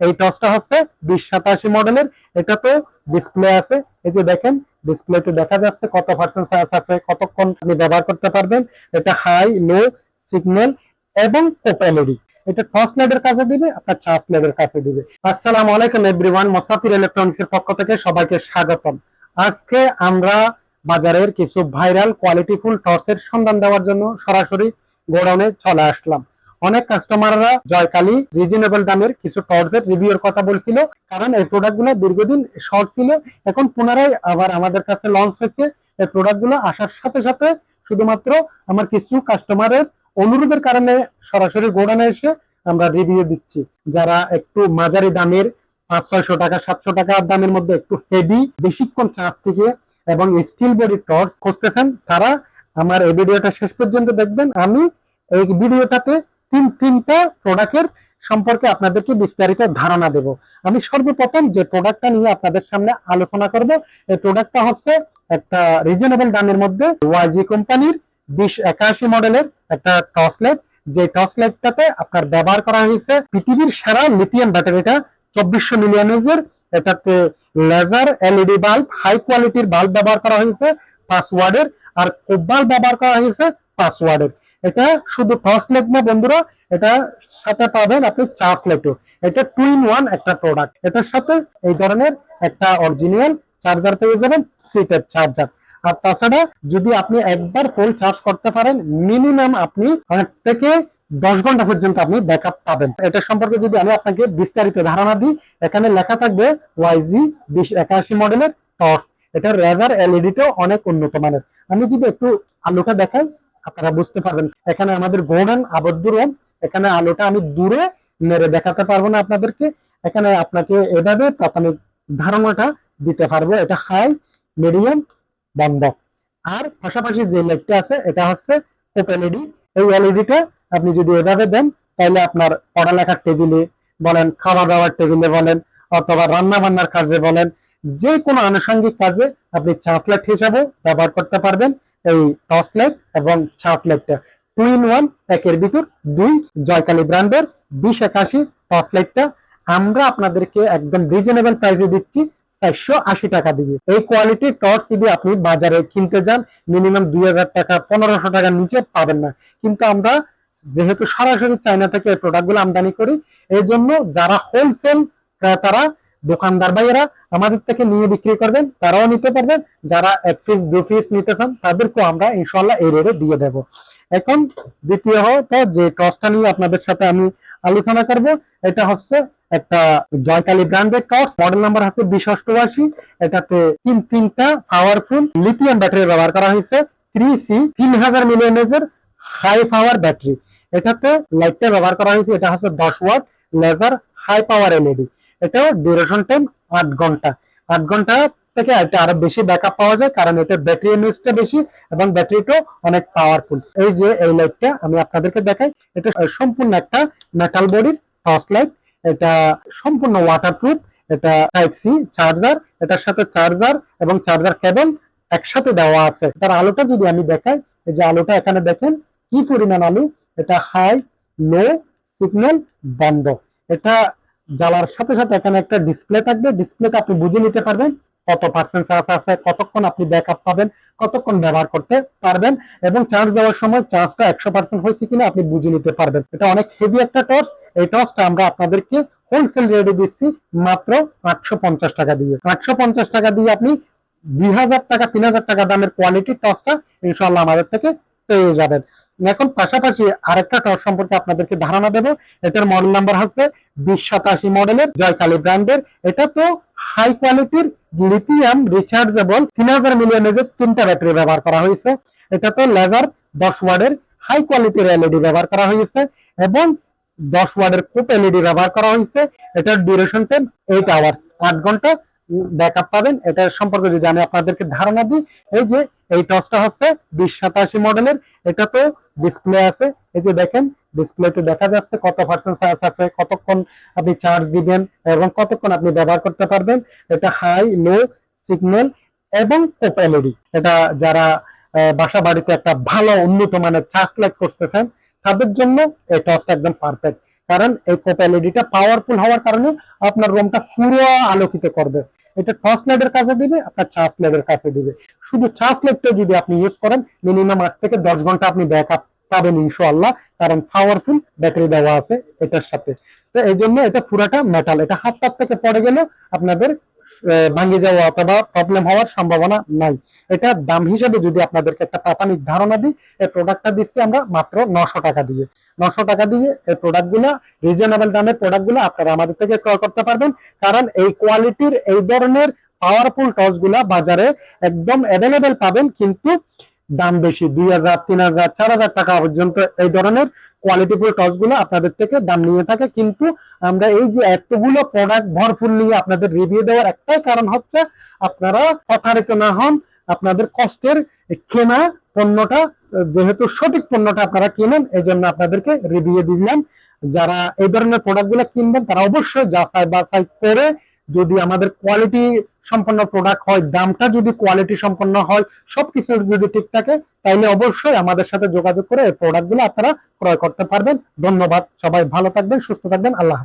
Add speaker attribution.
Speaker 1: এই টসটা হচ্ছে বিশ সাতাশি মডেলের। এটা তো ডিসপ্লে আছে। এই যে দেখেন ডিসপ্লেতে দেখা যাচ্ছে কত পার্সেন্ট চার্জ আছে, কতক্ষণ আপনি ব্যবহার করতে পারবেন। এটা হাই লো সিগন্যাল এবং কোপ এলইডি এটা টর্চ লাইটের কাছে দিবে, আপনার চার্জ লাইটের কাছে দিবে। আসসালামু আলাইকুম এভরিওয়ান মোসাফির ইলেকট্রনিক্স এর পক্ষ থেকে সবাইকে স্বাগতম। আজকে আমরা বাজারের কিছু ভাইরাল কোয়ালিটিফুল টর্চের সন্ধান দেওয়ার জন্য সরাসরি গোডাউনে চলে আসলাম। অনেক কাস্টমাররা জয়কালী রিজনেবল দামের কিছু টর্চের রিভিউর কথা বলছিল। কারণ এই প্রোডাক্টগুলো দীর্ঘদিন শর্ট ছিল। এখন পুনরায় আবার আমাদের কাছে লঞ্চ হয়েছে। এই প্রোডাক্টগুলো আসার সাথে সাথে শুধুমাত্র আমার কিছু কাস্টমারের অনুরোধের কারণে সরাসরি গোডাউনে এসে আমরা রিভিউ দিচ্ছি। যারা একটু মাঝারি দামের, পাঁচ, ছয়শো টাকা, সাতশো টাকা দামের মধ্যে একটু হেভি বেশিক্ষণ চার্জ থেকে এবং স্টিল বডি টর্চ খুঁজতেছেন, তারা আমার এই ভিডিওটা শেষ পর্যন্ত দেখবেন। আমি এই ভিডিওটাতে তিন তিনটা প্রোডাক্টের সম্পর্কে আপনাদেরকে বিস্তারিত ধারণা দেব। আমি সর্বপ্রথম যে প্রোডাক্টটা নিয়ে আপনাদের সামনে আলোচনা করব, এই প্রোডাক্টটা হচ্ছে একটা রিজনেবল দামের মধ্যে ওয়াইজি কোম্পানির বিশ একাশি মডেলের একটা টর্চ লাইট যে টর্চ লাইটটাতে আপনার ব্যবহার করা হয়েছে পৃথিবীর সেরা লিথিয়াম ব্যাটারিটা চব্বিশশো মিলিয়নের এটাতে লেজার এলইডি বাল্ব হাই কোয়ালিটির বাল্ব ব্যবহার করা হয়েছে পাঁচ ওয়ার্ডের আর কোপ বাল্ব ব্যবহার করা হয়েছে পাঁচ ওয়ার্ডের এটা শুধু টর্চ লাইট না বন্ধুরা, এটা সাথে পাবেন আপনি চার্জ লাইটও এটা টু ইন ওয়ান একটা প্রোডাক্ট এটার সাথে এই ধরনের একটা অরিজিনাল চার্জার পেয়ে যাবেন সিটের চার্জার আর তাছাড়া যদি আপনি একবার ফুল চার্জ করতে পারেন মিনিমাম আপনি আট থেকে দশ ঘণ্টা পর্যন্ত আপনি ব্যাকআপ পাবেন। এটা সম্পর্কে যদি আমি আপনাকে বিস্তারিত ধারণা দিই, এখানে লেখা থাকবে ওয়াইজি বিশ একাশি মডেলের টর্চ এটা রেজার এলইডিটাও অনেক উন্নত মানের। আমি যদি একটু আলোটা দেখাই আপনারা বুঝতে পারবেন। এখানে আমাদের গোডান আবদ্ধ রুম এখানে আলোটা আমি দূরে মেরে দেখাতে পারব না আপনাদেরকে। এখানে আপনাকে এভাবে প্রাথমিক ধারণাটা দিতে পারব। এটা হাই মিডিয়াম বন্ধ। আর পাশাপাশি যে লাইটটা আছে, এটা হচ্ছে এলইডি এই এলইডিটা আপনি যদি এভাবে দেন, তাহলে আপনার পড়ালেখার টেবিলে বলেন খাওয়া দাওয়ার টেবিলে বলেন, অথবা রান্না বান্নার কাজে বলেন, যে কোনো আনুষঙ্গিক কাজে আপনি চার্জ লাইট হিসাবে ব্যবহার করতে পারবেন। এই টর্চ লাইট এবং চার্জ লাইটটা টু ইন ওয়ান একের ভিতর দুই জয়কালী ব্র্যান্ডের বিশ একাশি টর্চ লাইটটা আমরা আপনাদেরকে একদম রিজনেবল প্রাইসে দিচ্ছি চারশো আশি টাকা দিয়ে। এই কোয়ালিটির টর্চ যদি আপনি বাজারে কিনতে যান মিনিমাম দুই হাজার টাকা, পনেরোশো টাকার নিচে পাবেন না। কিন্তু আমরা যেহেতু সরাসরি চায়না থেকে এই প্রোডাক্টগুলো আমদানি করি এই জন্য যারা হোলসেল ক্রেতারা দোকানদার ভাইয়েরা আমাদের থেকে নিয়ে বিক্রি করবেন, তারাও নিতে পারবেন। যারা এক পিস দু পিস নিতে চান, তাদেরকেও আমরা ইনশাল্লাহ এই রেটে দিয়ে দেব। এখন দ্বিতীয় তো যে টর্চটা নিয়ে আপনাদের সাথে আমি আলোচনা করব, এটা হচ্ছে একটা জয়কালী ব্র্যান্ডের টর্চ মডেল নাম্বার হচ্ছে বিশ অষ্টআশি এটাতে তিন, তিনটা পাওয়ারফুল লিথিয়াম ব্যাটারি ব্যবহার করা হয়েছে। থ্রি সি তিন হাজার মিলিয়নের হাই পাওয়ার ব্যাটারি এটাতে লাইটটা ব্যবহার করা হয়েছে, এটা হচ্ছে দশ watt laser high power LED এটাও ডিউরেশন টাইম আট ঘণ্টা। আট ঘণ্টা থেকে এটা আরও বেশি ব্যাকআপ পাওয়া যায় কারণ এটা ব্যাটারি এমএসটা বেশি এবং ব্যাটারিটাও অনেক পাওয়ারফুল এই যে এই লাইটটা আমি আপনাদেরকে দেখাই, এটা সম্পূর্ণ একটা মেটাল বডির টর্চ লাইট এটা সম্পূর্ণ ওয়াটারপ্রুফ এটা টাইপ সি চার্জার এটার সাথে চার্জার এবং চার্জার কেবল একসাথে দেওয়া আছে। তার আলোটা যদি আমি দেখাই, এই যে আলোটা এখানে দেখেন, কি পরিমাণ আলো? এটা হাই লো সিগন্যাল বন্ধ। এটা জ্বালার সাথে সাথে এখানে একটা ডিসপ্লে থাকবে। ডিসপ্লেতে আপনি বুঝে নিতে পারবেন কত পার্সেন্ট চার্জ আছে, কতক্ষণ আপনি ব্যাকআপ পাবেন, কতক্ষণ ব্যবহার করতে পারবেন এবং চার্জ দেওয়ার সময় চার্জটা একশো পার্সেন্ট হয়েছে কিনা আপনি বুঝে নিতে পারবেন। এটা অনেক হেভি একটা টর্চ এই টর্চটা আমরা আপনাদেরকে হোলসেল রেটে দিচ্ছি মাত্র আটশো পঞ্চাশ টাকা দিয়ে। আটশো পঞ্চাশ টাকা দিয়ে আপনি দুই হাজার টাকা, তিন হাজার টাকা দামের কোয়ালিটির টর্চটা ইনশাল্লাহ আমাদের থেকে পেয়ে যাবেন। এখন পাশাপাশি আরেকটা টর্চ সম্পর্কে আপনাদেরকে ধারণা দেবো। এটার মডেল নাম্বার হচ্ছে বিশ সাতাশি মডেলের জয়কালী ব্র্যান্ডের। এটা তো হাই কোয়ালিটির লিথিয়াম রিচার্জেবল তিন হাজার মিলিয়নের তিনটা ব্যাটারি ব্যবহার করা হয়েছে। এটা তো লেজার দশ ওয়ার্ডের হাই কোয়ালিটির এলইডি ব্যবহার করা হয়েছে এবং দশ ওয়ার্ডের কোপ এলইডি ব্যবহার করা হয়েছে। এটার ডিউরেশন টাইম এইট আওয়ার্স আট ঘণ্টা। ব্যাকআপ পাবেন। এটার সম্পর্কে যদি আমি আপনাদেরকে ধারণা দিই, এই যে এই টর্চটা হচ্ছে বিশ সাতাশি মডেলের এটা তো ডিসপ্লে আছে। এই যে দেখেন ডিসপ্লেতে দেখা যাচ্ছে কত পার্সেন্ট চার্জ আছে, কতক্ষণ আপনি চার্জ দিবেন এবং কতক্ষণ আপনি ব্যবহার করতে পারবেন। এটা হাই লো সিগন্যাল এবং এলইডি এটা যারা বাসা বাড়িতে একটা ভালো উন্নত মানের চার্জ লাইট করতেছেন, তাদের জন্য এই টর্চটা একদম পারফেক্ট কারণ এই কোপ এলইডিটা পাওয়ারফুল হওয়ার কারণে আপনার রুমটা পুরো আলোকিত করবে। এটা টর্চ লাইটের কাছে দিবে, আপনার চার্জ লাইটের কাছে দিবে। শুধু চার্জ লাইটটা যদি আপনি ইউজ করেন মিনিমাম আট থেকে দশ ঘণ্টা আপনি ব্যাকআপ পাবেন ইনশাআল্লাহ, কারণ পাওয়ারফুল ব্যাটারি দেওয়া আছে এটার সাথে। তো এই জন্য এটা পুরাটা মেটাল এটা হাত হাত থেকে পড়ে গেলে আপনাদের ভাঙে যাওয়া অথবা প্রবলেম হওয়ার সম্ভাবনা নাই। এটা দাম হিসেবে যদি আপনাদেরকে একটা প্রাথমিক ধারণা দিই, এই প্রোডাক্টটা দিচ্ছি আমরা মাত্র নশো টাকা দিয়ে। নশো টাকা দিয়ে এই প্রোডাক্টগুলো রিজনেবল দামের প্রোডাক্টগুলো আপনারা আমাদের থেকে ক্রয় করতে পারবেন। কারণ এই কোয়ালিটির এই ধরনের পাওয়ারফুল টর্চগুলা বাজারে একদম অ্যাভেলেবেল পাবেন, কিন্তু দাম বেশি, দুই হাজার, তিন হাজার, চার হাজার টাকা পর্যন্ত এই ধরনের কোয়ালিটিফুল টর্চগুলো আপনাদের থেকে দাম নিয়ে থাকে। কিন্তু আমরা এই যে এতগুলো প্রোডাক্ট ভরপুর নিয়ে আপনাদের রিভিউ দেওয়ার একটাই কারণ হচ্ছে আপনারা প্রতারিত না হন, আপনাদের কষ্টের কেনা পণ্যটা যেহেতু সঠিক পণ্যটা আপনারা কিনেন এই জন্য আপনাদেরকে রিভিউ দিলাম যারা এই ধরনের প্রোডাক্টগুলো কিনবেন, তারা অবশ্যই যাচাই বাছাই করে যদি আমাদের কোয়ালিটি সম্পন্ন প্রোডাক্ট হয়, দামটা যদি কোয়ালিটি সম্পন্ন হয়, সবকিছু যদি ঠিক থাকে তাহলে অবশ্যই আমাদের সাথে যোগাযোগ করে এই প্রোডাক্টগুলো আপনারা ক্রয় করতে পারবেন ধন্যবাদ, সবাই ভালো থাকবেন, সুস্থ থাকবেন, আল্লাহ।